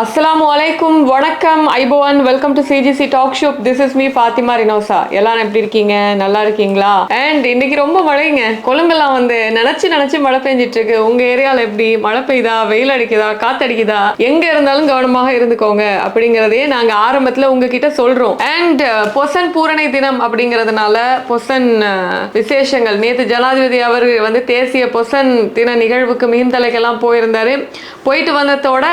அஸ்ஸலாமு அலைக்கும் வணக்கம். ஐபோவன் welcome to CGC talk shop this is me Fathima Rinosa எல்லாரும் எப்படி இருக்கீங்க? நல்லா இருக்கீங்களா? அண்ட் இன்னைக்கு ரொம்ப மழைங்க. கொழும்பெல்லாம் வந்து நினைச்சு நினைச்சு மழை பெஞ்சிட்டு இருக்கு உங்க ஏரியால எப்படி? மழை பெய்யுதா வெயில் அடிக்குதா? காத்தடிக்குதா எங்க இருந்தாலும் கவனமாக இருந்துக்கோங்க. அப்படிங்கறதே நாங்க ஆரம்பத்துல உங்ககிட்ட சொல்றோம். அண்ட் uh, பொசன் பூரணை தினம் அப்படிங்கறதுனால பொசன் uh, விசேஷங்கள். நேத்து ஜனாதிபதி அவர் வந்து தேசிய பொசன் தின நிகழ்வுக்கு மிகுந்தலைக்கெல்லாம் போயிருந்தாரு. போயிட்டு வந்ததோட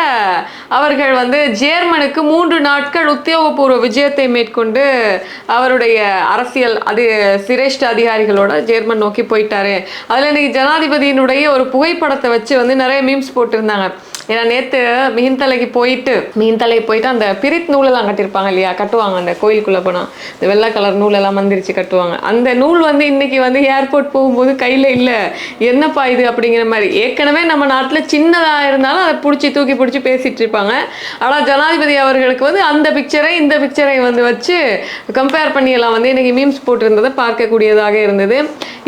அவர்கள் வந்து ஜேர்மனுக்கு மூன்று நாட்கள் உத்தியோகபூர்வ விஜயத்தை மேற்கொண்டு அவருடைய அரசியல் அது சிரேஷ்ட அதிகாரிகளோட ஜேர்மன் நோக்கி போயிட்டாரு. அதில் இன்னைக்கு ஜனாதிபதியினுடைய ஒரு புகைப்படத்தை வச்சு வந்து நிறைய மீம்ஸ் போட்டிருந்தாங்க. ஏன்னா நேற்று மிகிந்தலைக்கு போயிட்டு மிகிந்தலை போயிட்டு அந்த பிரித் நூலெல்லாம் கட்டியிருப்பாங்க இல்லையா? கட்டுவாங்க அந்த கோயிலுக்குள்ளே போனால் இந்த வெள்ளை கலர் நூலெல்லாம் மந்திரிச்சு கட்டுவாங்க. அந்த நூல் வந்து இன்னைக்கு வந்து ஏர்போர்ட் போகும்போது கையில் இல்லை. என்னப்பா இது அப்படிங்கிற மாதிரி. ஏற்கனவே நம்ம நாட்டில் சின்னதாக இருந்தாலும் அதை பிடிச்சி தூக்கி பிடிச்சி பேசிகிட்டு இருப்பாங்க. ஆனால் ஜனாதிபதி அவர்களுக்கு வந்து அந்த பிக்சரை இந்த பிக்சரை வந்து வச்சு கம்பேர் பண்ணியெல்லாம் வந்து இன்றைக்கி மீம்ஸ் போட்டிருந்ததை பார்க்கக்கூடியதாக இருந்தது.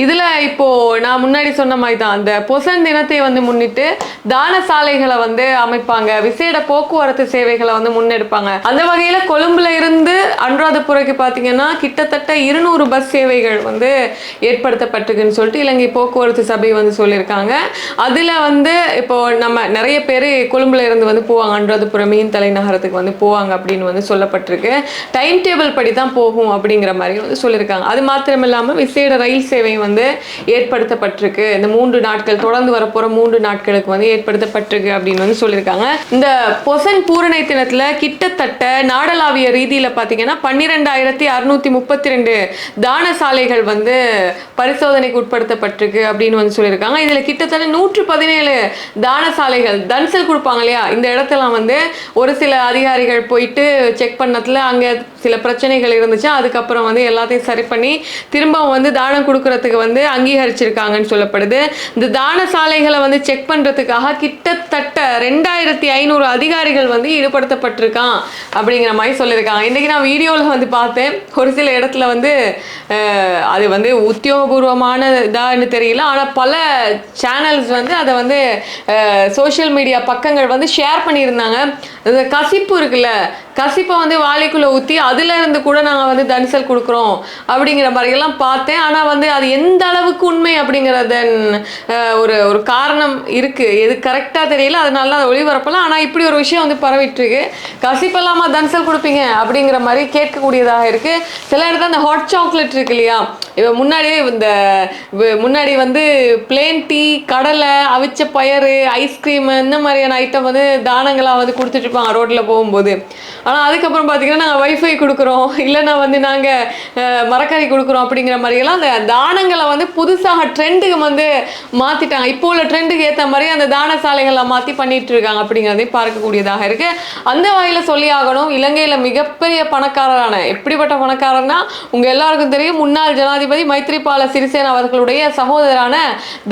இதில் இப்போது நான் முன்னாடி சொன்ன மாதிரி தான் அந்த பொசன் தினத்தை வந்து முன்னிட்டு தான சாலைகளை வந்து அமைப்பாங்க. விசேட போக்குவரத்து சேவைகளை வந்து முன்னெடுப்பாங்க. அந்த வகையில் கொழும்புல இருந்து அனுராதபுரைக்கு பார்த்தீங்கன்னா கிட்டத்தட்ட இருநூறு பஸ் சேவைகள் வந்து ஏற்படுத்தப்பட்டிருக்குன்னு சொல்லிட்டு இலங்கை போக்குவரத்து சபை வந்து சொல்லியிருக்காங்க. அதில் வந்து இப்போ நம்ம நிறைய பேர் கொழும்புல இருந்து வந்து போவாங்க. அனுராதபுரம் மீன் தலைநகரத்துக்கு வந்து போவாங்க அப்படின்னு வந்து சொல்லப்பட்டிருக்கு. டைம் டேபிள் படி தான் போகும் அப்படிங்கிற மாதிரி வந்து சொல்லியிருக்காங்க. அது மாத்திரம் இல்லாமல் விசேட ரயில் சேவை வந்து ஏற்படுத்தப்பட்டிருக்கு. இந்த மூன்று நாட்கள் தொடர்ந்து வரப்போகிற மூன்று நாட்களுக்கு வந்து ஏற்படுத்தப்பட்டிருக்கு அப்படின்னு வந்து சொல்லியிருக்காங்க. இந்த பொசன் பூரணை தினத்தில் கிட்டத்தட்ட நாடளாவிய ரீதியில் பார்த்தீங்கன்னா பன்னிரெண்டாயிரத்தி அறுநூத்தி முப்பத்தி ரெண்டு தான சாலைகள் வந்து பரிசோதனைக்கு உட்படுத்தப்பட்டிருக்கு அப்படின்னு வந்து சொல்லியிருக்காங்க. இதில் கிட்டத்தட்ட நூற்று பதினேழு தான சாலைகள் தன்சல் கொடுப்பாங்க இல்லையா? இந்த இடத்தெல்லாம் வந்து ஒரு சில அதிகாரிகள் போயிட்டு செக் பண்ணதுல அங்கே சில பிரச்சனைகள் இருந்துச்சு. அதுக்கப்புறம் வந்து எல்லாத்தையும் சரி பண்ணி திரும்பவும் வந்து தானம் கொடுக்கறதுக்கு வந்து அங்கீகரிச்சிருக்காங்கன்னு சொல்லப்படுது. இந்த தான சாலைகளை வந்து செக் பண்ணுறதுக்காக கிட்டத்தட்ட ரெண்டாயிரத்தி ஐநூறு அதிகாரிகள் வந்து ஈடுபடுத்தப்பட்டிருக்கான் அப்படிங்கிற மாதிரி சொல்லியிருக்காங்க. இன்றைக்கி நான் வீடியோவில் வந்து பார்த்தேன். ஒரு சில இடத்துல வந்து அது வந்து உத்தியோகபூர்வமான இதான்னு தெரியல. ஆனால் பல சேனல்ஸ் வந்து அதை வந்து சோஷியல் மீடியா பக்கங்கள் வந்து ஷேர் பண்ணியிருந்தாங்க. இந்த கசிப்பு இருக்குல்ல கசிப்பை வந்து வாளிக்குள்ளே ஊற்றி அதுல இருந்து கூட நாங்கள் வந்து தனிசல் கொடுக்குறோம் அப்படிங்கிற மாதிரியெல்லாம் பார்த்தேன். ஆனால் வந்து அது எந்த அளவுக்கு உண்மை அப்படிங்கிறதன் ஒரு ஒரு காரணம் இருக்குது எது கரெக்டாக தெரியல அதனால அதை ஒளிபரப்பலாம். ஆனால் இப்படி ஒரு விஷயம் வந்து பரவிட்டு இருக்கு கசிப்பெல்லாமா தனிசல் கொடுப்பீங்க அப்படிங்கிற மாதிரி கேட்கக்கூடியதாக இருக்குது சில இடத்துல அந்த ஹாட் சாக்லேட் இருக்கு இல்லையா? இப்போ முன்னாடியே இந்த முன்னாடி வந்து பிளேன் டீ கடலை அவிச்ச பயறு ஐஸ்கிரீம் இந்த மாதிரியான ஐட்டம் வந்து தானங்களாக வந்து கொடுத்துட்டு இருப்பாங்க ரோட்டில் போகும்போது. ஆனால் அதுக்கப்புறம் பார்த்தீங்கன்னா நாங்கள் வைஃபை கொடுக்குறோம். இல்லைன்னா வந்து நாங்கள் மரக்கறி கொடுக்குறோம் அப்படிங்கிற மாதிரியெல்லாம் அந்த தானங்களை வந்து புதுசாக ட்ரெண்டுக்கு வந்து மாற்றிட்டாங்க இப்போ உள்ள ட்ரெண்டுக்கு ஏற்ற மாதிரி அந்த தான சாலைகளை மாற்றி பண்ணிட்டு இருக்காங்க அப்படிங்கிறதையும் பார்க்கக்கூடியதாக இருக்கு. அந்த வகையில் சொல்லி ஆகணும் இலங்கையில் மிகப்பெரிய பணக்காரரான எப்படிப்பட்ட பணக்காரர்னா உங்கள் எல்லாருக்கும் தெரியும் முன்னாள் ஜனாதிபதி மைத்ரிபால சிறிசேன அவர்களுடைய சகோதரரான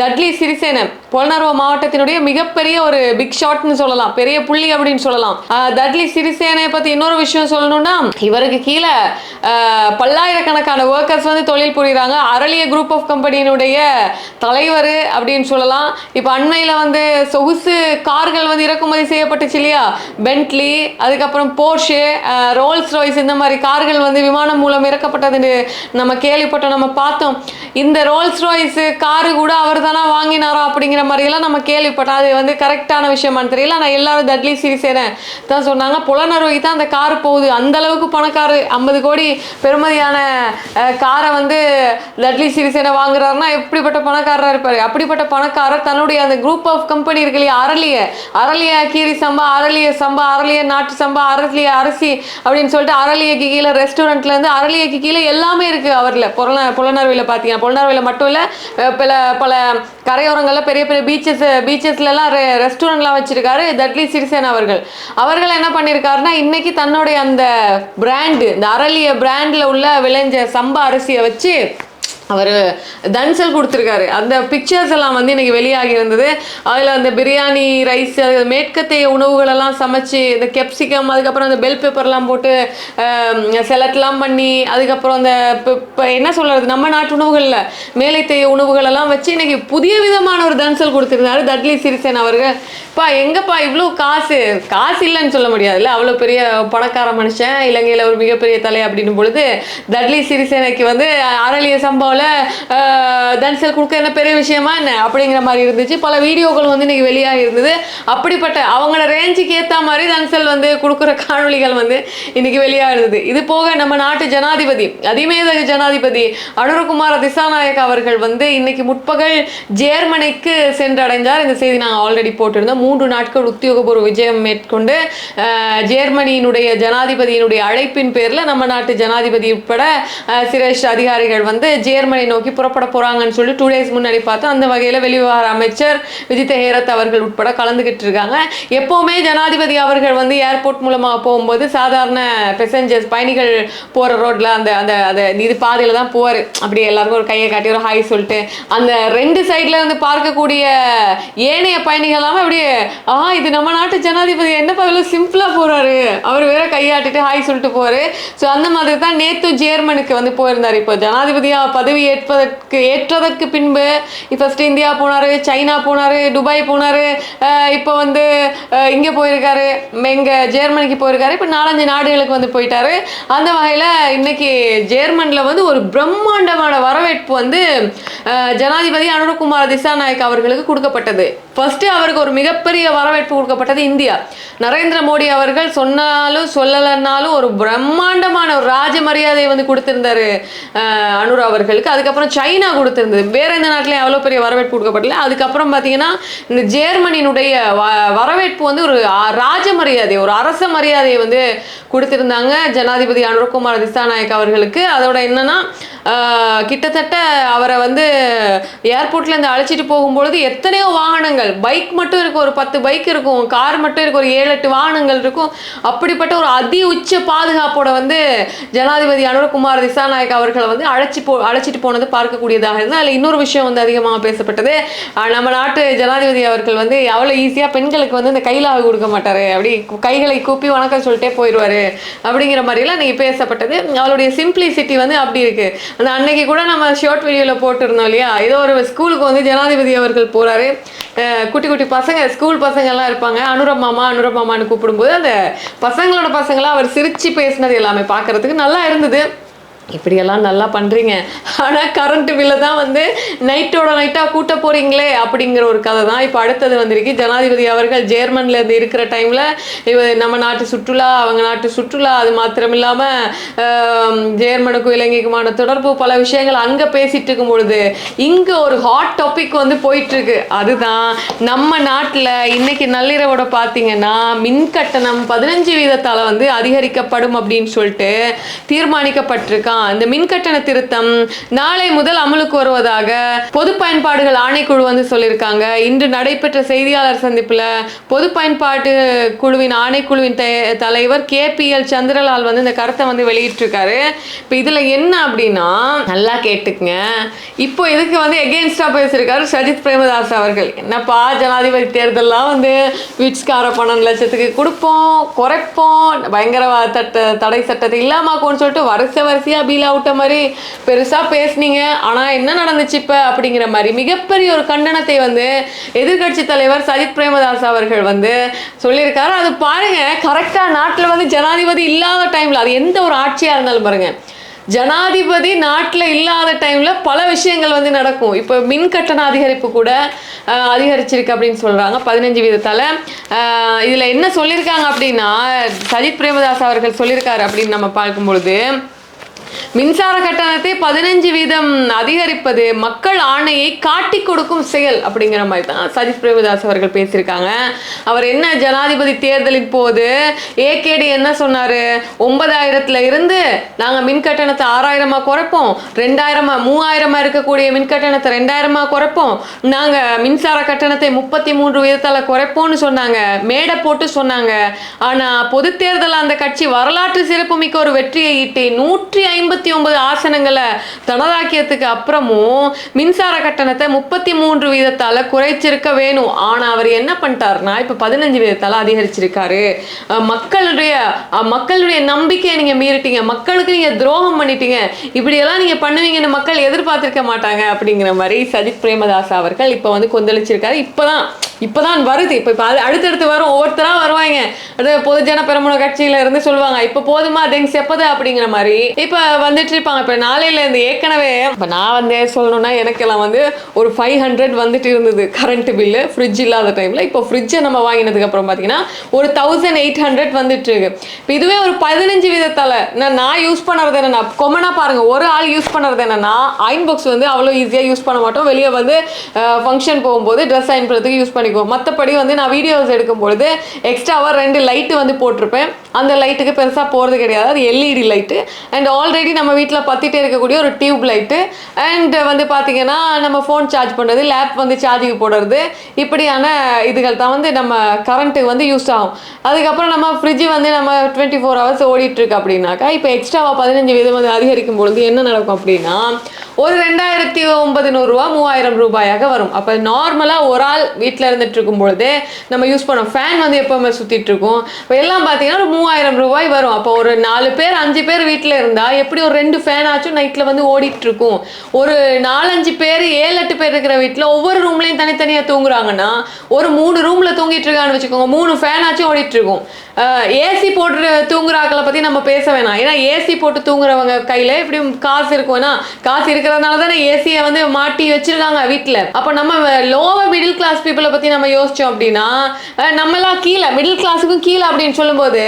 தட்லி சிறிசேன. பொலனர்வ மாவட்டத்தினுடைய மிகப்பெரிய ஒரு பிக் ஷாட்னு சொல்லலாம். பெரிய புள்ளி அப்படின்னு சொல்லலாம். தட்லி தட்லி சிறிசேனை பத்தி இன்னொரு விஷயம் சொல்லணும்னா இவருக்கு கீழே பல்லாயிரக்கணக்கான ஒர்க்கர்ஸ் வந்து தொழில் புரியுறாங்க. அரளிய குரூப் ஆஃப் கம்பெனியினுடைய தலைவர் அப்படின்னு சொல்லலாம். இப்போ அண்மையில் வந்து சொகுசு கார்கள் வந்து இறக்குமதி செய்யப்பட்டுச்சு இல்லையா? பென்ட்லி அதுக்கப்புறம் போர்ஷு ரோல்ஸ் ராய்ஸ் இந்த மாதிரி கார்கள் வந்து விமானம் மூலம் இறக்கப்பட்டதுன்னு நம்ம கேள்விப்பட்டோம் நம்ம பார்த்தோம். இந்த ரோல்ஸ் ராய்ஸ் காரு கூட அவர் தானே வாங்கினாரோ அப்படிங்கிற மாதிரியெல்லாம் நம்ம கேள்விப்பட்டோம். அது வந்து கரெக்டான விஷயமான்னு தெரியல. ஆனால் எல்லாரும் தட்லி சிறிசேன தான் சொன்னாங்க. புலனறுவைக்கு தான் அந்த கார் போகுது. அந்த அளவுக்கு பணக்காரு ஐம்பது கோடி பெருமதியான காரை வந்து லட்லி சிறிசேன வாங்குறாருன்னா எப்படிப்பட்ட பணக்காரராக இருப்பார்? அப்படிப்பட்ட பணக்காரர் தன்னுடைய அந்த குரூப் ஆஃப் கம்பெனி இருக்கு இல்லையா? அரளிய. அரளிய கீரி சம்பா அரளிய சம்பா அரளிய நாட்டு சம்பா அரளிய அரிசி அப்படின்னு சொல்லிட்டு அரளியக்கு கீழே ரெஸ்டாரண்ட்லேருந்து அரளியக்கு கீழே எல்லாமே இருக்குது அவரில். புலன புலனர்வியில் பார்த்தீங்கன்னா புலனறுவையில் மட்டும் இல்லை பல பல கரையோரங்களில் பெரிய பெரிய பீச்சஸ் பீச்சஸ்லலாம் ரெஸ்டாரண்ட்லாம் வச்சிருக்காரு தட்லி சிறிசேன அவர்கள். அவர்கள் என்ன பண்ணியிருக்காருன்னா இன்னைக்கு தன்னுடைய அந்த பிராண்டு இந்த அரளிய பிராண்டில் உள்ள விளைஞ்ச சம்பா அரிசியை வச்சு அவர் தன்சல் கொடுத்துருக்காரு. அந்த பிக்சர்ஸ் எல்லாம் வந்து இன்னைக்கு வெளியாகி இருந்தது. அதில் அந்த பிரியாணி ரைஸ் மேற்கத்தைய உணவுகள் எல்லாம் சமைச்சு இந்த கெப்சிகம் அதுக்கப்புறம் அந்த பெல் பேப்பர்லாம் போட்டு செலட்லாம் பண்ணி அதுக்கப்புறம் அந்த இப்போ என்ன சொல்கிறது நம்ம நாட்டு உணவுகளில் மேலைத்தைய உணவுகள் எல்லாம் வச்சு இன்னைக்கு புதிய விதமான ஒரு தன்சல் கொடுத்துருந்தாரு தட்லி சிறிசேன் அவர்கள். இப்போ எங்கப்பா இவ்வளோ காசு? காசு இல்லைன்னு சொல்ல முடியாதுல்ல? அவ்வளோ பெரிய பணக்கார மனுஷன் இலங்கையில் ஒரு மிகப்பெரிய தலை அப்படின்னும் பொழுது தட்லி சிறிசேனைக்கு வந்து அறலிய சம்பவம்ல தன்சல் கொடுக்க என்ன பெரிய விஷயமா என்ன அப்படிங்கிற மாதிரி இருந்துச்சு. பல வீடியோக்கள் வந்து இன்னைக்கு வெளியாக இருந்தது. அப்படிப்பட்ட அவங்கள ரேஞ்சுக்கு ஏற்ற மாதிரி தன்சல் வந்து கொடுக்குற காணொளிகள் வந்து இன்னைக்கு வெளியாக இருந்தது. இது போக நம்ம நாட்டு ஜனாதிபதி அதிமேதக ஜனாதிபதி அனுரகுமார திசாநாயக் அவர்கள் வந்து இன்னைக்கு முற்பகல் ஜேர்மனிக்கு சென்றடைந்தார். இந்த செய்தி நாங்கள் ஆல்ரெடி போட்டிருந்தோம். மூன்று நாட்கள் உத்தியோகபூர்வ விஜயம் மேற்கொண்டு ஜேர்மனியினுடைய ஜனாதிபதியினுடைய அழைப்பின் பேரில் நம்ம நாட்டு ஜனாதிபதி உட்பட சிரேஷ்ட அதிகாரிகள் வந்து நேர்மறை நோக்கி புறப்பட போறாங்கன்னு சொல்லி டூ டேஸ் முன்னாடி பார்த்தோம் அந்த வகையில் வெளிவிவகார அமைச்சர் விஜித் ஹேரத் அவர்கள் உட்பட கலந்துகிட்டு இருக்காங்க. எப்பவுமே ஜனாதிபதி அவர்கள் வந்து ஏர்போர்ட் மூலமாக போகும்போது சாதாரண பெசஞ்சர்ஸ் பயணிகள் போகிற ரோட்ல அந்த அந்த அந்த இது பாதையில் தான் போவார். அப்படி எல்லாருக்கும் ஒரு கையை காட்டி ஒரு ஹாய் சொல்லிட்டு அந்த ரெண்டு சைட்ல இருந்து பார்க்கக்கூடிய ஏனைய பயணிகள் எல்லாமே அப்படியே ஆ இது நம்ம நாட்டு ஜனாதிபதி என்ன பகல சிம்பிளாக போறாரு. அவர் வேற கையாட்டிட்டு ஹாய் சொல்லிட்டு போறாரு ஸோ அந்த மாதிரி தான் நேத்து ஜேர்மனுக்கு வந்து போயிருந்தார். இப்போ ஜனாதிபதியா பதவி ஏற்பதற்கு ஏற்றதற்கு பின்பு ஃபர்ஸ்ட் இந்தியா போனாரு சைனா போனாரு துபாய் போனாரு இப்போ வந்து இங்கே இங்க போயிருக்காரு எங்க ஜெர்மனிக்கு போயிருக்காரு இப்போ நாலஞ்சு நாடுகளுக்கு வந்து போயிட்டாரு. அந்த வகையில இன்னைக்கு ஜெர்மனில் வந்து ஒரு பிரம்மாண்டமான வரவேற்பு வந்து ஜனாதிபதி அனுரகுமார் திசாநாயக் அவர்களுக்கு கொடுக்கப்பட்டது. ஃபர்ஸ்ட் அவருக்கு ஒரு மிகப்பெரிய வரவேற்பு கொடுக்கப்பட்டது இந்தியா. நரேந்திர மோடி அவர்கள் சொன்னாலும் சொல்லலைன்னாலும் ஒரு பிரம்மாண்டமான ஒரு ராஜ மரியாதையை வந்து கொடுத்திருந்தாரு அஹ், அனுர் அவர்களுக்கு. அதுக்கப்புறம் சைனா கொடுத்துருந்தது. வேற எந்த நாட்டிலையும் அவ்வளோ பெரிய வரவேற்பு கொடுக்கப்படல. அதுக்கப்புறம் பார்த்தீங்கன்னா இந்த ஜேர்மனியினுடைய வ- வரவேற்பு வந்து ஒரு ராஜ மரியாதை ஒரு அரச மரியாதையை வந்து கொடுத்துருந்தாங்க ஜனாதிபதி அனுர்குமார் திசாநாயக் அவர்களுக்கு. அதோட என்னன்னா கிட்டத்தட்ட அவரை வந்து ஏர்போர்ட்லேருந்து அழைச்சிட்டு போகும்பொழுது எத்தனையோ வாகனங்கள் பைக் மட்டும் இருக்கும் ஒரு பத்து பைக் இருக்கும் கார் மட்டும் இருக்கும் ஒரு ஏழு எட்டு வாகனங்கள் இருக்கும். அப்படிப்பட்ட ஒரு அதி உச்ச பாதுகாப்போட வந்து ஜனாதிபதி அனுரகுமார் திசாநாயக் அவர்களை வந்து அழைச்சி போ அழைச்சிட்டு போனது பார்க்கக்கூடியதாக இருந்தது அதில் இன்னொரு விஷயம் வந்து அதிகமாக பேசப்பட்டது. நம்ம நாட்டு ஜனாதிபதி அவர்கள் வந்து அவ்வளோ ஈஸியாக பெண்களுக்கு வந்து இந்த கையிலாக கொடுக்க மாட்டார். அப்படி கைகளை கூப்பி வணக்கம் சொல்லிட்டே போயிடுவாரு. அப்படிங்கிற மாதிரிலாம் இன்றைக்கி பேசப்பட்டது. அவளுடைய சிம்பிளிசிட்டி வந்து அப்படி இருக்குது அந்த அன்னைக்கு கூட நம்ம ஷார்ட் வீடியோவில் போட்டிருந்தோம் இல்லையா? ஏதோ ஒரு ஸ்கூலுக்கு வந்து ஜனாதிபதி அவர்கள் போகிறாரு குட்டி குட்டி பசங்க ஸ்கூல் பசங்கள்லாம் இருப்பாங்க. அனுரம் மாமா அனுரம் மாமான்னு கூப்பிடும்போது அந்த பசங்களோட பசங்களாம் அவர் சிரித்து பேசினது எல்லாமே பார்க்கறதுக்கு நல்லா இருந்தது. இப்படியெல்லாம் நல்லா பண்ணுறீங்க ஆனால் கரண்ட் பில்லை தான் வந்து நைட்டோட நைட்டாக கூட்ட போகிறீங்களே அப்படிங்கிற ஒரு கதை தான். இப்போ அடுத்தது வந்திருக்கு. ஜனாதிபதி அவர்கள் ஜேர்மனில் இருந்து இருக்கிற டைமில் இவ நம்ம நாட்டு சுற்றுலா அவங்க நாட்டு சுற்றுலா அது மாத்திரம் இல்லாமல் ஜேர்மனுக்கும் இலங்கைக்குமான தொடர்பு பல விஷயங்கள் அங்கே பேசிட்டு இருக்கும் பொழுது இங்கே ஒரு ஹாட் டாபிக் வந்து போயிட்டுருக்கு. அதுதான் நம்ம நாட்டில் இன்றைக்கி நள்ளிரவோட பார்த்தீங்கன்னா மின் கட்டணம் பதினஞ்சு வீதத்தால் வந்து அதிகரிக்கப்படும் அப்படின்னு சொல்லிட்டு தீர்மானிக்கப்பட்டிருக்கான் இந்த மின்கட்டண திருத்தம் நாளை முதல் அமலுக்கு வருவதாக பொது பயன்பாடுகள் ஆணைக்குழு வந்து சொல்லியிருக்காங்க. இன்று நடைபெற்ற செய்தியாளர் சந்திப்பில் பொது பயன்பாட்டு குழுவின் ஆணைக்குழுவின் த- தலைவர் கேபிஎல் சந்திரலால் வந்து இந்த கருத்தை வந்து வெளியிட்டிருக்காரு. இப்போ இதில் என்ன அப்படின்னா நல்லா கேட்டுக்குங்க. இப்போ இதுக்கு வந்து எகெயின்ஸ்டாக பேசியிருக்காரு சஜித் பிரேமதாஸ் அவர்கள். என்னப்பா ஜனாதிபதி தேர்தலெலாம் வந்து விட்ஸ்கார பன்னெண்டு லட்சத்துக்கு கொடுப்போம் குறைப்போம் பயங்கரவாத தட்ட தடை சட்டத்தை இல்லாமாக்கும்னு சொல்லிட்டு வரிசை வரிசையாக பீலா விட்ட மாதிரி பெருசாக பேசுனீங்க. ஆனால் என்ன நடந்துச்சு இப்போ அப்படிங்கிற மாதிரி மிகப்பெரிய ஒரு கண்டனத்தை வந்து எதிர்க்கட்சி தலைவர் சஜித் பிரேமதாஸ் அவர்கள் வந்து சொல்லியிருக்காரு. அது பாருங்க கரெக்டாக நாட்டில் வந்து ஜனாதிபதி இல்லாத டைமில் அது எந்த ஒரு ஆட்சியாக இருந்தாலும் பாருங்க. ஜனாதிபதி நாட்டில் இல்லாத டைமில் பல விஷயங்கள் வந்து நடக்கும். இப்போ மின் கட்டண அதிகரிப்பு கூட அதிகரிச்சிருக்கு அப்படின்னு சொல்கிறாங்க பதினஞ்சு வீதத்தால் இதில் என்ன சொல்லியிருக்காங்க அப்படின்னா சஜித் பிரேமதாஸ் அவர்கள் சொல்லியிருக்காரு அப்படின்னு நம்ம பார்க்கும்பொழுது மின்சார கட்டணத்தை பதினஞ்சு வீதம் அதிகரிப்பது மக்கள் ஆணையை காட்டி கொடுக்கும் செயல் அப்படிங்கிற மாதிரி தான். சஜித் பிரேமதாஸ் அவர்கள் பேசியிருக்காங்க. அவர் என்ன ஜனாதிபதி தேர்தலின் போது ஏகேடி என்ன சொன்னாரு? ஒன்பதாயிரத்துல இருந்து நாங்க மின் கட்டணத்தை ஆறாயிரமா குறைப்போம். ரெண்டாயிரமா மூவாயிரமா இருக்கக்கூடிய மின் கட்டணத்தை ரெண்டாயிரமா குறைப்போம். நாங்க மின்சார கட்டணத்தை முப்பத்தி மூன்று வீதத்தால குறைப்போம்னு சொன்னாங்க. மேடை போட்டு சொன்னாங்க. ஆனா பொது தேர்தல் அந்த கட்சி வரலாற்று சிறப்புமிக்க ஒரு வெற்றியை ஈட்டி நூற்றி ஐம்பது ஐம்பத்தி ஒன்பது ஆசனங்களை தனதாக்கியதுக்கு அப்புறமும் மின்சார கட்டணத்தை முப்பத்தி மூன்று வீதத்தால் குறைச்சிருக்க வேணும். ஆனால் அவர் என்ன பண்ணிட்டாருன்னா இப்போ பதினஞ்சு வீதத்தால் அதிகரிச்சிருக்காரு. மக்களுடைய மக்களுடைய நம்பிக்கையை நீங்கள் மீறிட்டீங்க. மக்களுக்கு நீங்கள் துரோகம் பண்ணிட்டீங்க. இப்படியெல்லாம் நீங்கள் பண்ணுவீங்கன்னு மக்கள் எதிர்பார்த்திருக்க மாட்டாங்க அப்படிங்கிற மாதிரி சஜித் பிரேமதாஸ் அவர்கள் இப்போ வந்து கொந்தளிச்சிருக்காரு. இப்பதான் இப்போதான் வருது. இப்போ இப்போ அது அடுத்தடுத்து வரும். ஒவ்வொருத்தரா வருவாங்க. அது பொதுஜன பெரமுன கட்சியில இருந்து சொல்லுவாங்க. இப்போ போதுமா தெங்க செப்பது அப்படிங்கிற மாதிரி. இப்போ வந்துட்டு இருப்பாங்க இப்போ நாளையில இருந்து ஏற்கனவே இப்போ நான் வந்து சொல்லணும்னா எனக்கெல்லாம் வந்து ஒரு ஃபைவ் ஹண்ட்ரட் வந்துட்டு இருந்தது கரண்ட் பில்லு ஃப்ரிட்ஜ் இல்லாத டைம்ல இப்போ ஃப்ரிட்ஜை நம்ம வாங்கினதுக்கு அப்புறம் ஒரு தௌசண்ட் எயிட் ஹண்ட்ரட் வந்துட்டு இருக்கு இப்போ இதுவே ஒரு பதினஞ்சு விதத்தால. நான் நான் யூஸ் பண்ணுறது என்னன்னா கொமனா பாருங்க. ஒரு ஆள் யூஸ் பண்ணுறது என்னன்னா அயன் பாக்ஸ் வந்து அவ்வளோ ஈஸியாக யூஸ் பண்ண மாட்டோம். வெளியே வந்து ஃபங்க்ஷன் போகும்போது ட்ரெஸ் அயன் பண்ணுறதுக்கு யூஸ் பண்ணிக்குவோம். மற்றபடி வந்து நான் வீடியோஸ் எடுக்கும் பொழுது எக்ஸ்ட்ராவாக ரெண்டு லைட்டு வந்து போட்டிருப்பேன். அந்த லைட்டுக்கு பெருசாக போகிறது கிடையாது. அது LED light and all already நம்ம வீட்டில் பற்றிட்டே இருக்கக்கூடிய ஒரு டியூப் லைட்டு அண்ட் வந்து பார்த்தீங்கன்னா நம்ம ஃபோன் சார்ஜ் பண்ணுறது லேப் வந்து சார்ஜுக்கு போடுறது இப்படியான இதுகள் தான் வந்து நம்ம கரண்ட்டு வந்து யூஸ் ஆகும். அதுக்கப்புறம் நம்ம ஃப்ரிட்ஜ் வந்து நம்ம டுவெண்ட்டி ஃபோர் ஹவர்ஸ் ஓடிட்டுருக்கு அப்படின்னாக்கா இப்போ எக்ஸ்ட்ராவாக பதினஞ்சு விதம் வந்து அதிகரிக்கும் பொழுது என்ன நடக்கும் அப்படின்னா ஒரு ரெண்டாயிரத்தி ஒன்பது நூறுரூவா மூவாயிரம் ரூபாயாக வரும். அப்போ நார்மலாக ஒரு ஆள் வீட்டில் இருந்துட்டு இருக்கும் பொழுது நம்ம யூஸ் பண்ணோம் ஃபேன் வந்து எப்போவுமே சுற்றிட்டு இருக்கும். இப்போ எல்லாம் பார்த்தீங்கன்னா ஒரு மூவாயிரம் ரூபாய் வரும். அப்போ ஒரு நாலு பேர் அஞ்சு பேர் வீட்டில் இருந்தால் எப்படி ஒரு ரெண்டு ஃபேன் ஆச்சும் நைட்டில் வந்து ஓடிட்டு இருக்கும். ஒரு நாலஞ்சு பேர் ஏழு எட்டு பேர் இருக்கிற வீட்டில் ஒவ்வொரு ரூம்லையும் தனித்தனியாக தூங்குறாங்கன்னா ஒரு மூணு ரூமில் தூங்கிட்டு இருக்கான்னு வச்சுக்கோங்க மூணு ஃபேன் ஆச்சும் ஓடிட்டு இருக்கும். ஏசி போட்டு தூங்குறாக்களை பற்றி நம்ம பேச வேணாம். ஏன்னா ஏசி போட்டு தூங்குறவங்க கையில் இப்படி காசு இருக்கும்னா காசு இருக்கிறதுனால தானே ஏசியை வந்து மாட்டி வச்சிருக்காங்க வீட்டில் அப்போ நம்ம லோவர் மிடில் கிளாஸ் பீப்புளை பற்றி நம்ம யோசித்தோம் அப்படின்னா நம்மளாம் நம்மலாம் கீழே மிடில் கிளாஸுக்கும் கீழே அப்படின்னு சொல்லும்போது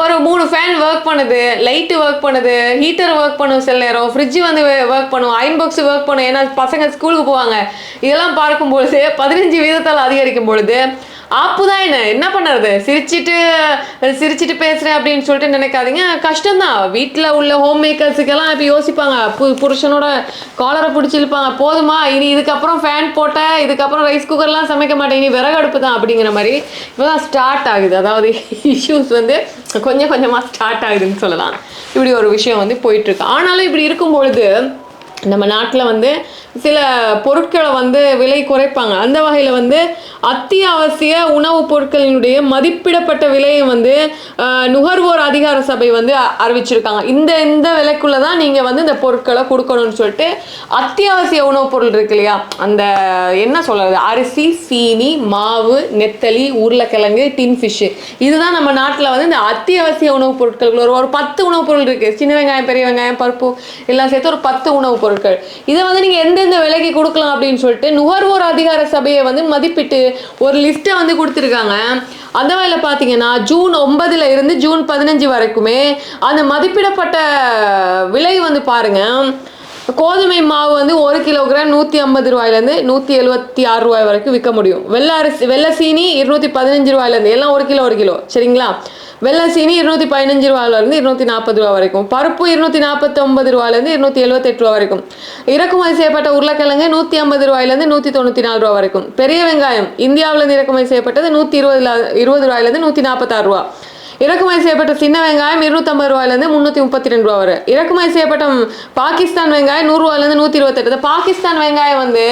ஒரு மூணு ஃபேன் ஒர்க் பண்ணுது லைட்டு ஒர்க் பண்ணுது ஹீட்டர் ஒர்க் பண்ணும் சில நேரம் ஃப்ரிட்ஜ் வந்து ஒர்க் பண்ணும் அயன் பாக்ஸ் ஒர்க் பண்ணும். ஏன்னா பசங்க ஸ்கூலுக்கு போவாங்க. இதெல்லாம் பார்க்கும்பொழுது பதினஞ்சு வீதத்தால் அதிகரிக்கும் பொழுது ஆப்பு தான் என்ன? என்ன பண்ணுறது? சிரிச்சிட்டு சிரிச்சிட்டு பேசுகிறேன் அப்படின்னு சொல்லிட்டு நினைக்காதீங்க. கஷ்டம்தான். வீட்டில் உள்ள ஹோம் மேக்கர்ஸுக்கெல்லாம் இப்போ யோசிப்பாங்க. பு புருஷனோட காலரை பிடிச்சிருப்பாங்க போதுமா? இனி இதுக்கப்புறம் ஃபேன் போட்ட இதுக்கப்புறம் ரைஸ் குக்கர்லாம் சமைக்க மாட்டேன். இனி விறகடுப்பு தான் அப்படிங்கிற மாதிரி இப்போ தான் ஸ்டார்ட் ஆகுது. அதாவது இஷ்யூஸ் வந்து கொஞ்சம் கொஞ்சமாக ஸ்டார்ட் ஆகுதுன்னு சொல்லலாம். இப்படி ஒரு விஷயம் வந்து போயிட்டுருக்கு. ஆனாலும் இப்படி இருக்கும் பொழுது நம்ம நாட்டில் வந்து சில பொருட்களை வந்து விலை குறைப்பாங்க. அந்த வகையில் வந்து அத்தியாவசிய உணவுப் பொருட்களினுடைய மதிப்பிடப்பட்ட விலையை வந்து நுகர்வோர் அதிகார சபை வந்து அறிவிச்சிருக்காங்க. இந்த இந்த விலைக்குள்ள தான் நீங்கள் வந்து இந்த பொருட்களை கொடுக்கணும்னு சொல்லிட்டு அத்தியாவசிய உணவுப் பொருள் இருக்கு இல்லையா? அந்த என்ன சொல்கிறது அரிசி சீனி மாவு நெத்தலி உருளைக்கிழங்கு டின் ஃபிஷ்ஷு இதுதான் நம்ம நாட்டில் வந்து இந்த அத்தியாவசிய உணவுப் பொருட்கள் ஒரு ஒரு பத்து உணவுப் பொருள் இருக்குது சின்ன வெங்காயம் பெரிய வெங்காயம் பருப்பு எல்லாம் சேர்த்து ஒரு பத்து உணவுப் பொருட்கள். இதை வந்து நீங்கள் எந்தெந்த விலைக்கு கொடுக்கலாம் அப்படின்னு சொல்லிட்டு நுகர்வோர் அதிகார சபையை வந்து மதிப்பிட்டு ஒரு லிஸ்ட்டை வந்து கொடுத்துருக்காங்க. அந்த வகையில் பார்த்தீங்கன்னா ஜூன் ஒன்பதுல இருந்து ஜூன் பதினஞ்சு வரைக்குமே அந்த மதிப்பிடப்பட்ட விலை வந்து பாருங்க. கோதுமை மாவு வந்து ஒரு கிலோகிராம் நூற்றி ஐம்பது ரூபாயிலேருந்து நூற்றி எழுபத்தி ஆறு ரூபாய் வரைக்கும் விற்க முடியும். வெள்ளை அரிசி வெள்ளை சீனி இருநூற்றி பதினஞ்சு ரூபாயிலேருந்து எல்லாம் ஒரு கிலோ ஒரு கிலோ. சரிங்களா? வெள்ளை சீனி இருநூத்தி பதினஞ்சு ரூபாயிலேருந்து இருநூத்தி நாற்பது ரூபா வரைக்கும். பருப்பு இருநூத்தி நாற்பத்தி ஒன்பது ரூபாயிலேருந்து இருநூத்தி எழுபத்தெட்டு ரூபா வரைக்கும். இறக்குமதி செய்யப்பட்ட உருளைக்கிழங்கு நூற்றி ஐம்பது ரூபாயிலேருந்து நூற்றி தொண்ணூற்றி நாலு ரூபா வரைக்கும். பெரிய வெங்காயம் இந்தியாவிலேருந்து இறக்குமதி செய்யப்பட்டது நூற்றி இருபதுல இருபது ரூபாயிலேருந்து நூற்றி நாற்பத்தாறு ரூபா. இறக்குமதி செய்யப்பட்ட சின்ன வெங்காயம் இருநூத்தம்பது ரூபாயிலேருந்து முந்நூற்றி முப்பத்தி ரெண்டு ரூபா வரும் இறக்குமதி செய்யப்பட்ட பாகிஸ்தான் வெங்காயம் நூறுரூவாலேருந்து நூற்றி இருபத்தெட்டு. பாகிஸ்தான் வெங்காயம் வந்து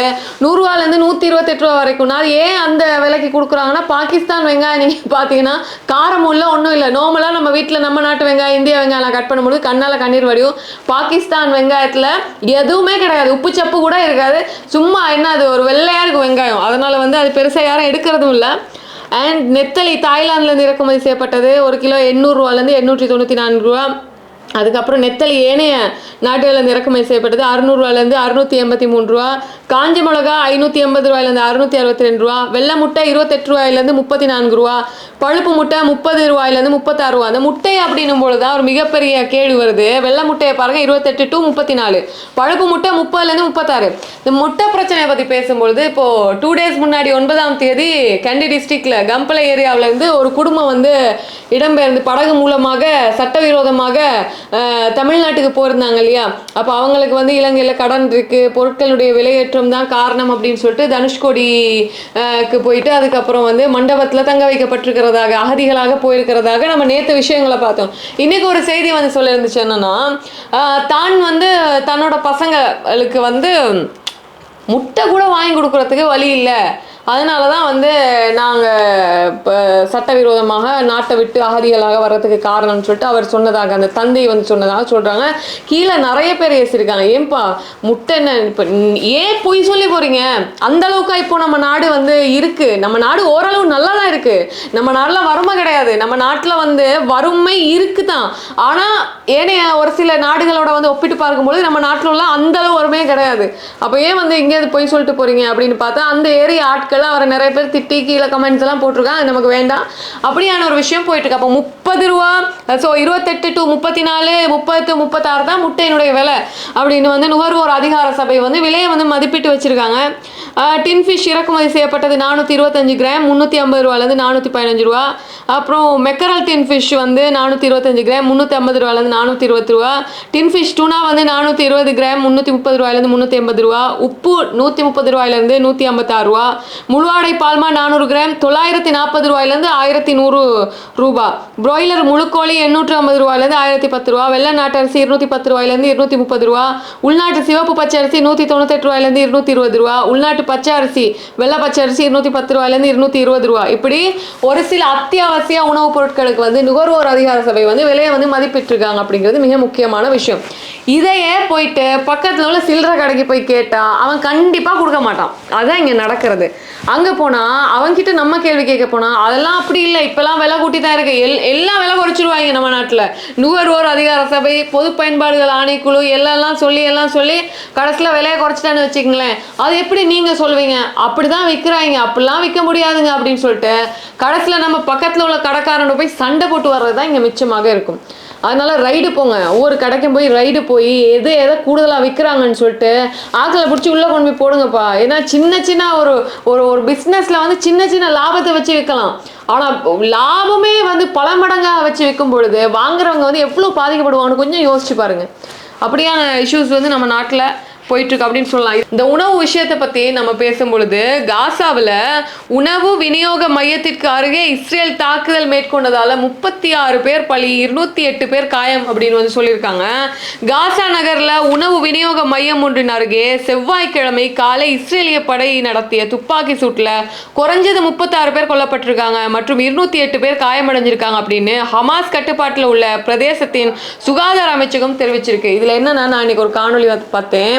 நூறுரூவாலேருந்து நூற்றி இருபத்தெட்டு ரூபா வரைக்கும். அது ஏன் அந்த விலைக்கு கொடுக்குறாங்கன்னா பாகிஸ்தான் வெங்காயம் நீங்கள் பார்த்தீங்கன்னா காரம் உள்ள ஒன்றும் இல்லை. நார்மலாக நம்ம வீட்டில் நம்ம நாட்டு வெங்காயம் இந்திய வெங்காயம் கட் பண்ணும்போது கண்ணால் கண்ணீர் வடியும். பாகிஸ்தான் வெங்காயத்தில் எதுவுமே கிடையாது. உப்பு சப்பு கூட இருக்காது. சும்மா என்ன அது ஒரு வெள்ளையாக இருக்கும் வெங்காயம். அதனால் வந்து அது பெருசாக யாரும் எடுக்கிறதும் இல்லை. அண்ட் நெத்தலி தாய்லாந்துலேருந்து இறக்குமதி செய்யப்பட்டது. ஒரு கிலோ எண்ணூறுரூவாலேருந்து எண்ணூற்றி தொண்ணூற்றி நான்கு ரூபா. அதுக்கப்புறம் நெத்தலி ஏனைய நாடுகளிலிருந்து இறக்குமதி செய்யப்பட்டது. அறுநூறுவாயிலேருந்து அறுநூற்றி எண்பத்தி மூணு ரூபா. காஞ்ச மிளகா ஐநூற்றி எண்பது ரூபாயிலேருந்து அறுநூற்றி அறுபத்தி ரெண்டு ரூபா. வெள்ளை முட்டை இருபத்தெட்டு ரூபாயிலேருந்து முப்பத்தி நான்கு ரூபா. பழுப்பு முட்டை முப்பது ரூபாயிலேருந்து முப்பத்தாறு ரூபா. அந்த முட்டை அப்படின்னும் பொழுது தான் ஒரு மிகப்பெரிய கேள்வி வருது. வெள்ளை முட்டையை பாருங்கள் இருபத்தெட்டு டு முப்பத்தி நாலு. பழுப்பு முட்டை முப்பதுலேருந்து முப்பத்தாறு. இந்த முட்டை பிரச்சனையை பற்றி பேசும்பொழுது இப்போது டூ டேஸ் முன்னாடி ஒன்பதாம் தேதி கண்டி டிஸ்ட்ரிக்டில் கம்பளை ஏரியாவிலேருந்து ஒரு குடும்பம் வந்து இடம்பெயர்ந்து படகு மூலமாக சட்டவிரோதமாக தமிழ்நாட்டுக்கு போயிருந்தாங்க இல்லையா? அப்போ அவங்களுக்கு வந்து இலங்கையில் கடன் இருக்குது பொருட்களுடைய விலையேற்றம் தான் காரணம் அப்படின்னு சொல்லிட்டு தனுஷ்கோடிக்கு போயிட்டு அதுக்கப்புறம் வந்து மண்டபத்தில் தங்க வைக்கப்பட்டிருக்கிறதாக அகதிகளாக போயிருக்கிறதாக நம்ம நேற்று விஷயங்களை பார்த்தோம். இன்றைக்கி ஒரு செய்தி வந்து சொல்லியிருந்துச்சு என்னன்னா தான் வந்து தன்னோட பசங்களுக்கு வந்து முட்டை கூட வாங்கி கொடுக்குறதுக்கு வழி இல்லை. அதனால தான் வந்து நாங்கள் இப்போ சட்டவிரோதமாக நாட்டை விட்டு அகதிகளாக வர்றதுக்கு காரணம்னு சொல்லிட்டு அவர் சொன்னதாக அந்த தந்தை வந்து சொன்னதாக சொல்கிறாங்க கீழே நிறைய பேர் ஏசிருக்காங்க ஏன்பா முட்டை என்ன இப்போ ஏன் பொய் சொல்லி போகிறீங்க அந்த அளவுக்கு இப்போ நம்ம நாடு வந்து இருக்குது நம்ம நாடு ஓரளவு நல்லா தான் இருக்குது நம்ம நாட்டில் வறுமை கிடையாது. நம்ம நாட்டில் வந்து வறுமை இருக்குது தான் ஆனால் ஏனைய ஒரு சில நாடுகளோட வந்து ஒப்பிட்டு பார்க்கும்போது நம்ம நாட்டில் உள்ள அந்தளவு வறுமையே கிடையாது. அப்போ ஏன் வந்து இங்கே பொய் சொல்லிட்டு போகிறீங்க அப்படின்னு பார்த்தா அந்த ஏரியா ஆட்கள் அவரை நிறைய பேர் திட்டி கீழே கமெண்ட்ஸ் எல்லாம் போட்டிருக்காங்க. அது நமக்கு வேண்டாம். அப்படியான ஒரு விஷயம் போயிட்டு இருக்கு அப்போ முப்பது ரூபா ஸோ இருபத்தெட்டு டு முப்பத்தி நாலு முப்பத்து முப்பத்தாறு தான் முட்டையினுடைய விலை. அப்படின்னு வந்து நுகர்வோர் அதிகார சபை வந்து விலையை வந்து மதிப்பிட்டு வச்சிருக்காங்க. டின் ஃபிஷ் இறக்குமதி செய்யப்பட்டது நானூற்றி இருபத்தஞ்சு கிராம் முந்நூற்றி ஐம்பது ரூபாலேருந்து நானூற்றி பதினஞ்சு ரூபா. அப்புறம் மெக்கரல் டின் ஃபிஷ் வந்து நானூற்றி இருபத்தஞ்சு கிராம் முந்நூற்றி ஐம்பது ரூபாலேருந்து நானூற்றி இருபது ரூபா. டின் ஃபிஷ் டூனா வந்து நானூற்றி இருபது கிராம் முந்நூற்றி முப்பது ரூபாயிலேருந்து முந்நூற்றி எண்பது ரூபா. உப்பு நூற்றி முப்பது ரூபாயிலேருந்து நூற்றி ஐம்பத்தாறு ரூபா. முழுவாடை பால்மா நானூறு கிராம் தொள்ளாயிரத்தி நாற்பது ரூபாயிலேருந்து ஆயிரத்தி நூறு ரூபா. பிராய்லர் முழுக்கோழி எண்ணூற்று ஐம்பது ரூபாயிலேருந்து ஆயிரத்தி பத்து ரூபா. வெள்ள நாட்டு அரிசி இருநூற்றி பத்து ரூபாயிலேருந்து இருநூற்றி முப்பது ரூபா. உள்நாட்டு சிவப்பு பச்சை அரிசி நூற்றி தொண்ணூத்தெட்டு ரூபாயிலேருந்து இருநூற்றி இருபது ரூபா. உள்நாட்டு பச்சை அரிசி வெள்ளை பச்சை அரிசி இருநூத்தி பத்து ரூபாயிலேருந்து இருநூத்தி இருபது ரூபா. இப்படி ஒரு சில அத்தியாவசிய உணவுப் பொருட்களுக்கு வந்து நுகர்வோர் அதிகார சபை வந்து விலையை வந்து மதிப்பிட்டிருக்காங்க அப்படிங்கிறது மிக முக்கியமான விஷயம். இதையே போயிட்டு பக்கத்தில் உள்ள சில்லறை கடைக்கு போய் கேட்டால் அவன் கண்டிப்பாக கொடுக்க மாட்டான். அதான் இங்கே நடக்கிறது. அங்கே போனால் அவன்கிட்ட நம்ம கேள்வி கேட்க போனால் அதெல்லாம் அப்படி இல்லை. இப்போல்லாம் விலை கூட்டி தான் இருக்கு. எல் எல்லாம் விலை குறைச்சிருவாங்க நம்ம நாட்டில். நுகர்வோர் அதிகார சபை பொது பயன்பாடுகள் ஆணைக்குழு எல்லாம் சொல்லி எல்லாம் சொல்லி கடைசியில் விலையை குறைச்சிட்டான்னு வச்சுக்கங்களேன். அது எப்படி நீங்கள் சொல்வீங்க? அப்படி தான் விற்கிறாங்க. அப்படிலாம் விற்க முடியாதுங்க அப்படின்னு சொல்லிட்டு கடைசியில் நம்ம பக்கத்தில் உள்ள கடைக்காரன் போய் சண்டை போட்டு வர்றது தான் இங்கே மிச்சமாக இருக்கும். அதனால ரைடு போங்க. ஒவ்வொரு கடைக்கும் போய் ரைடு போய் எது எதை கூடுதலாக விற்கிறாங்கன்னு சொல்லிட்டு ஆக்களை பிடிச்சி உள்ளே கொண்டு போய் போடுங்கப்பா. ஏன்னா சின்ன சின்ன ஒரு ஒரு ஒரு பிஸ்னஸில் வந்து சின்ன சின்ன லாபத்தை வச்சு விற்கலாம் ஆனால் லாபமே வந்து பல மடங்காக வச்சு விற்கும் பொழுது வாங்குறவங்க வந்து எவ்வளோ பாதிக்கப்படுவாங்கன்னு கொஞ்சம் யோசிச்சு பாருங்க. அப்படியான இஷ்யூஸ் வந்து நம்ம நாட்டில் போயிட்டு இருக்கு அப்படின்னு சொல்லலாம். இந்த உணவு விஷயத்தை பத்தி நம்ம பேசும் பொழுது காசாவில் உணவு விநியோக மையத்திற்கு அருகே இஸ்ரேல் தாக்குதல் மேற்கொண்டதால முப்பத்தி ஆறு பேர் பலி இருநூத்தி எட்டு பேர் காயம் அப்படின்னு வந்து சொல்லியிருக்காங்க. காசா நகர்ல உணவு விநியோக மையம் ஒன்றின் அருகே செவ்வாய்க்கிழமை காலை இஸ்ரேலிய படை நடத்திய துப்பாக்கி சூட்டில் குறைஞ்சது முப்பத்தாறு பேர் கொல்லப்பட்டிருக்காங்க மற்றும் இருநூத்தி எட்டு பேர் காயமடைஞ்சிருக்காங்க அப்படின்னு ஹமாஸ் கட்டுப்பாட்டில் உள்ள பிரதேசத்தின் சுகாதார அமைச்சகம் தெரிவிச்சிருக்கு. இதுல என்னன்னா நான் இன்னைக்கு ஒரு காணொளி பார்த்தேன்.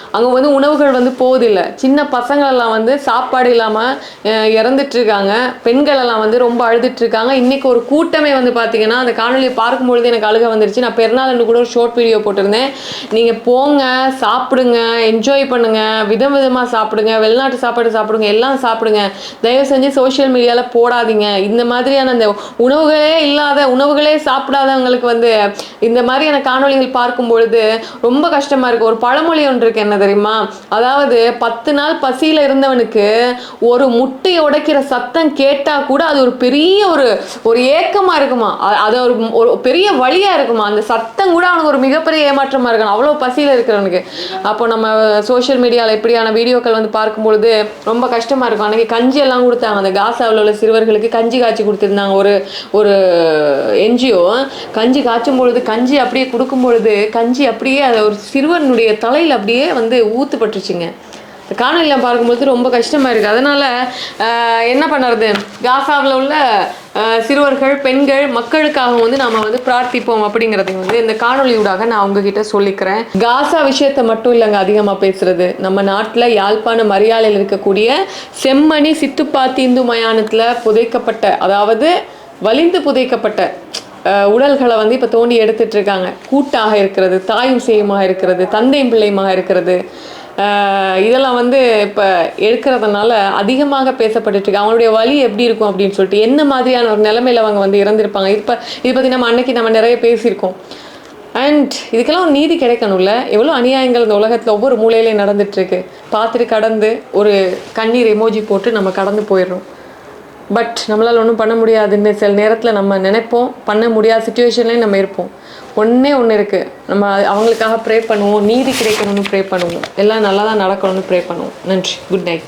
அங்கே வந்து உணவுகள் வந்து போதில்லை சின்ன பசங்களெல்லாம் வந்து சாப்பாடு இல்லாமல் இறந்துட்டுருக்காங்க பெண்களெல்லாம் வந்து ரொம்ப அழுதுட்டுருக்காங்க இன்றைக்கி ஒரு கூட்டமே வந்து பார்த்தீங்கன்னா அந்த காணொலியை பார்க்கும்பொழுது எனக்கு அழுக வந்துருச்சு. நான் பெருநாள்னு கூட ஒரு ஷார்ட் வீடியோ போட்டிருந்தேன். நீங்கள் போங்க சாப்பிடுங்க என்ஜாய் பண்ணுங்கள் விதம் விதமாக சாப்பிடுங்க வெளிநாட்டு சாப்பாடு சாப்பிடுங்க எல்லாம் சாப்பிடுங்க. தயவு செஞ்சு சோஷியல் மீடியாவில் போடாதீங்க. இந்த மாதிரியான அந்த உணவுகளே இல்லாத உணவுகளே சாப்பிடாதவங்களுக்கு வந்து இந்த மாதிரியான காணொளிகள் பார்க்கும் பொழுது ரொம்ப கஷ்டமாக இருக்குது ஒரு பழமொழி ஒன்று இருக்கு என்னது? தெரியுமா? அதாவது பத்து நாள் பசியில் இருந்தவனுக்கு ஒரு முட்டை உடைக்கிற சத்தம் கேட்டால் கூட அது ஒரு பெரிய ஒரு ஒரு ஏக்கமாக இருக்குமா? அது ஒரு ஒரு பெரிய வழியாக இருக்குமா? அந்த சத்தம் கூட அவனுக்கு ஒரு மிகப்பெரிய ஏமாற்றமாக இருக்கணும். அவ்வளோ பசியில் இருக்கிறவனுக்கு. அப்போ நம்ம சோஷியல் மீடியாவில் இப்படியான வீடியோக்கள் வந்து பார்க்கும் பொழுது ரொம்ப கஷ்டமாக இருக்கும். அன்றைக்கி கஞ்சி எல்லாம் கொடுத்தாங்க. அந்த காசாவில் உள்ள சிறுவர்களுக்கு கஞ்சி காய்ச்சி கொடுத்துருந்தாங்க. ஒரு ஒரு என்ஜிஓ கஞ்சி காய்ச்சும் பொழுது கஞ்சி அப்படியே கொடுக்கும் பொழுது கஞ்சி அப்படியே அதை ஒரு சிறுவனுடைய தலையில் அப்படியே வந்து ஊத்துப்பட்டுருச்சுங்க. இந்த காணொலியெல்லாம் பார்க்கும்போது ரொம்ப கஷ்டமாக இருக்குது அதனால் என்ன பண்ணுறது காசாவில் உள்ள சிறுவர்கள் பெண்கள் மக்களுக்காக வந்து நாம் வந்து பிரார்த்திப்போம் அப்படிங்கிறதை வந்து இந்த காணொலியூடாக நான் உங்ககிட்ட சொல்லிக்கிறேன். காசா விஷயத்தை மட்டும் இல்லைங்க அதிகமாக பேசுகிறது நம்ம நாட்டில் யாழ்ப்பாண மரியாதையில் இருக்கக்கூடிய செம்மணி சித்துப்பாத்தி இந்து மயானத்தில் புதைக்கப்பட்ட அதாவது வலிந்து புதைக்கப்பட்ட உடல்களை வந்து இப்போ தோண்டி எடுத்துட்டு இருக்காங்க கூட்டாக இருக்கிறது தாயும் சேயுமாக இருக்கிறது தந்தையும் பிள்ளையுமாக இருக்கிறது. இதெல்லாம் வந்து இப்போ எடுக்கிறதுனால அதிகமாக பேசப்பட்டுட்டு இருக்கு அவங்களுடைய வலி எப்படி இருக்கும் அப்படின்னு சொல்லிட்டு என்ன மாதிரியான ஒரு நிலைமையில் அவங்க வந்து இறந்திருப்பாங்க? இப்போ இதை பற்றி நம்ம அன்னைக்கு நம்ம நிறைய பேசியிருக்கோம். அண்ட் இதுக்கெல்லாம் ஒரு நீதி கிடைக்கணும்ல? எவ்வளோ அநியாயங்கள் இந்த உலகத்தில் ஒவ்வொரு மூலையிலையும் நடந்துட்டு இருக்கு பார்த்துட்டு கடந்து ஒரு கண்ணீர் எமோஜி போட்டு நம்ம கடந்து போயிடுறோம். பட் நம்மளால் ஒன்றும் பண்ண முடியாதுன்னு சில நேரத்தில் நம்ம நினைப்போம். பண்ண முடியாத சுச்சுவேஷன்லேயும் நம்ம இருப்போம். ஒன்றே ஒன்று இருக்குது நம்ம அவங்களுக்காக ப்ரே பண்ணுவோம். நீதி கிடைக்கணும்னு ப்ரே பண்ணுவோம். எல்லாம் நல்லா தான் நடக்கணும்னு ப்ரே பண்ணுவோம். நன்றி. Good night